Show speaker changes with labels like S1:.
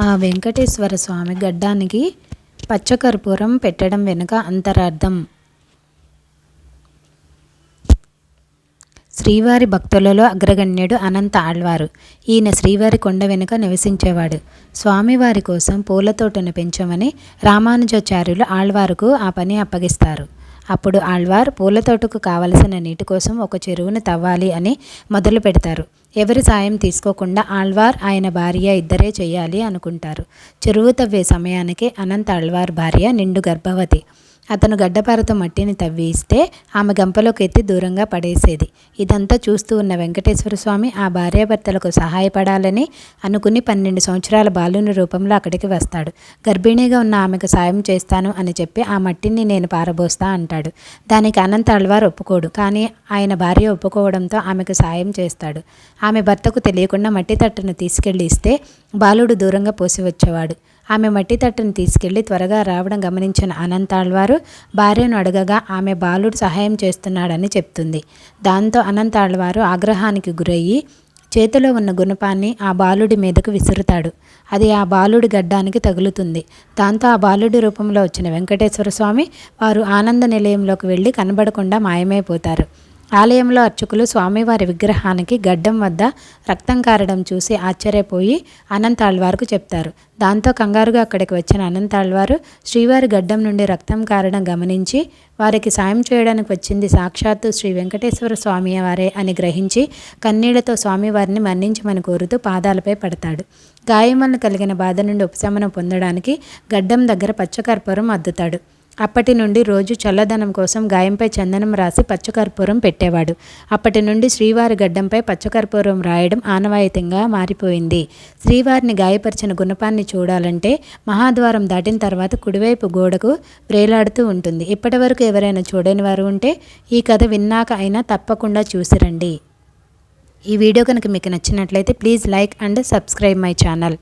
S1: ఆ వెంకటేశ్వర స్వామి గడ్డానికి పచ్చకర్పూరం పెట్టడం వెనుక అంతరార్థం. శ్రీవారి భక్తులలో అగ్రగణ్యుడు అనంత ఆళ్వారు. ఈయన శ్రీవారి కొండ వెనుక నివసించేవాడు. స్వామివారి కోసం పూల తోటను పెంచమని రామానుజాచార్యులు ఆళ్వారుకు ఆ పని అప్పగిస్తారు. అప్పుడు ఆళ్వార్ పూల తోటకు కావలసిన నీటి కోసం ఒక చెరువును తవ్వాలి అని మొదలు పెడతారు. ఎవరి సాయం తీసుకోకుండా ఆళ్వార్ ఆయన భార్య ఇద్దరే చేయాలి అనుకుంటారు. చెరువు తవ్వే సమయానికి అనంత ఆళ్వార్ భార్య నిండు గర్భవతి. అతను గడ్డపారతో మట్టిని తవ్విస్తే ఆమె గంపలోకి ఎత్తి దూరంగా పడేసేది. ఇదంతా చూస్తూ ఉన్న వెంకటేశ్వర స్వామి ఆ భార్యాభర్తలకు సహాయపడాలని అనుకుని పన్నెండు సంవత్సరాల బాలుని రూపంలో అక్కడికి వస్తాడు. గర్భిణీగా ఉన్న ఆమెకు సాయం చేస్తాను అని చెప్పి ఆ మట్టిని నేను పారబోస్తా అంటాడు. దానికి అనంత అల్వార్ ఒప్పుకోడు కానీ ఆయన భార్య ఒప్పుకోవడంతో ఆమెకు సాయం చేస్తాడు. ఆమె భర్తకు తెలియకుండా మట్టి తట్టును తీసుకెళ్ళి ఇస్తే బాలుడు దూరంగా పోసి వచ్చేవాడు ఆమె మట్టి తట్టును తీసుకెళ్ళి త్వరగా రావడం గమనించిన అనంతాళ్వారు భార్యను అడగగా ఆమె బాలుడు సహాయం చేస్తున్నాడని చెప్తుంది. దాంతో అనంతాళ్వారు ఆగ్రహానికి గురయ్యి చేతిలో ఉన్న గుణపాన్ని ఆ బాలుడి మీదకు విసురుతాడు. అది ఆ బాలుడి గడ్డానికి తగులుతుంది. దాంతో ఆ బాలుడి రూపంలో వచ్చిన వెంకటేశ్వర స్వామి వారు ఆనంద నిలయంలోకి వెళ్ళి కనబడకుండా మాయమైపోతారు. ఆలయంలో అర్చకులు స్వామివారి విగ్రహానికి గడ్డం వద్ద రక్తం కారడం చూసి ఆశ్చర్యపోయి అనంతాళ్వారుకు చెప్తారు. దాంతో కంగారుగా అక్కడికి వచ్చిన అనంతాళ్వారు శ్రీవారి గడ్డం నుండి రక్తం కారడం గమనించి వారికి సాయం చేయడానికి వచ్చింది సాక్షాత్తు శ్రీ వెంకటేశ్వర స్వామి వారే అని గ్రహించి కన్నీళ్ళతో స్వామివారిని మన్నించమని కోరుతూ పాదాలపై పడతాడు. గాయములను కలిగిన బాధ నుండి ఉపశమనం పొందడానికి గడ్డం దగ్గర పచ్చకర్పూరం అద్దుతాడు. అప్పటి నుండి రోజు చల్లదనం కోసం గాయంపై చందనం రాసి పచ్చకర్పూరం పెట్టేవాడు. అప్పటి నుండి శ్రీవారి గడ్డంపై పచ్చకర్పూరం రాయడం ఆనవాయితీగా మారిపోయింది. శ్రీవారిని గాయపరిచిన గుణపాన్ని చూడాలంటే మహాద్వారం దాటిన తర్వాత కుడివైపు గోడకు ప్రేలాడుతూ ఉంటుంది. ఇప్పటివరకు ఎవరైనా చూడని వారు ఉంటే ఈ కథ విన్నాక అయినా తప్పకుండా చూసిరండి. ఈ వీడియో కనుక మీకు నచ్చినట్లయితే please like and subscribe my channel.